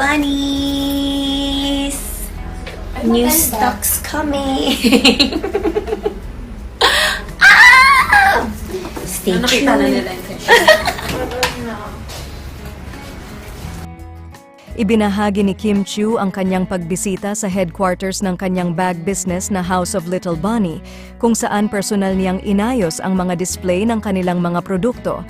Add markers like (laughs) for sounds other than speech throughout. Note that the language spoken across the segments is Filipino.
bunnies! Ay, New maganda. stocks coming! (laughs) ah! Stay ano, tuned! Na (laughs) Ibinahagi ni Kim Chu ang kanyang pagbisita sa headquarters ng kanyang bag business na House of Little Bunny, kung saan personal niyang inayos ang mga display ng kanilang mga produkto.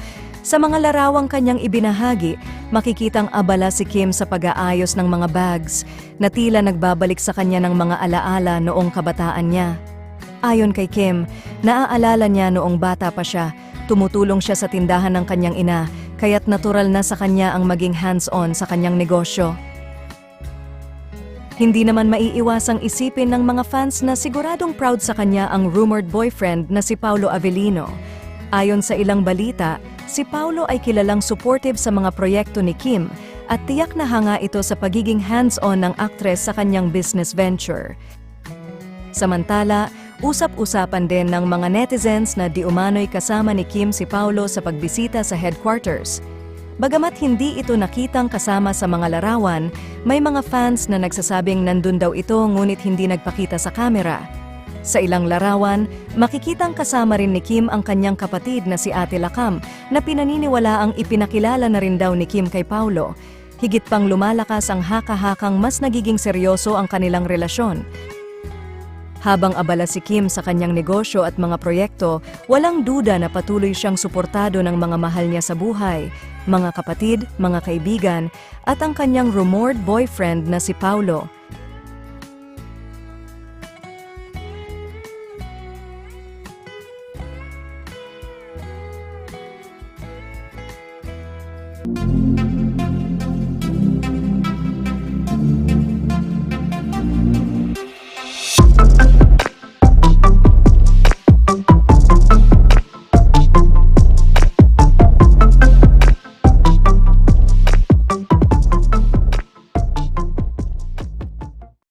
Sa mga larawang kanyang ibinahagi, makikitang abala si Kim sa pag-aayos ng mga bags, na tila nagbabalik sa kanya ng mga alaala noong kabataan niya. Ayon kay Kim, naaalala niya noong bata pa siya, tumutulong siya sa tindahan ng kanyang ina, kaya't natural na sa kanya ang maging hands-on sa kanyang negosyo. Hindi naman maiiwasang isipin ng mga fans na siguradong proud sa kanya ang rumored boyfriend na si Paulo Avellino. Ayon sa ilang balita, si Paulo ay kilalang supportive sa mga proyekto ni Kim at tiyak na hanga ito sa pagiging hands-on ng aktres sa kanyang business venture. Samantala, usap-usapan din ng mga netizens na di umano'y kasama ni Kim si Paulo sa pagbisita sa headquarters. Bagamat hindi ito nakitang kasama sa mga larawan, may mga fans na nagsasabing nandun daw ito ngunit hindi nagpakita sa kamera. Sa ilang larawan, makikitang kasama rin ni Kim ang kanyang kapatid na si Ate Lakam na pinaniniwala ang ipinakilala na rin daw ni Kim kay Paulo. Higit pang lumalakas ang haka-hakang mas nagiging seryoso ang kanilang relasyon. Habang abala si Kim sa kanyang negosyo at mga proyekto, walang duda na patuloy siyang suportado ng mga mahal niya sa buhay, mga kapatid, mga kaibigan, at ang kanyang rumored boyfriend na si Paulo.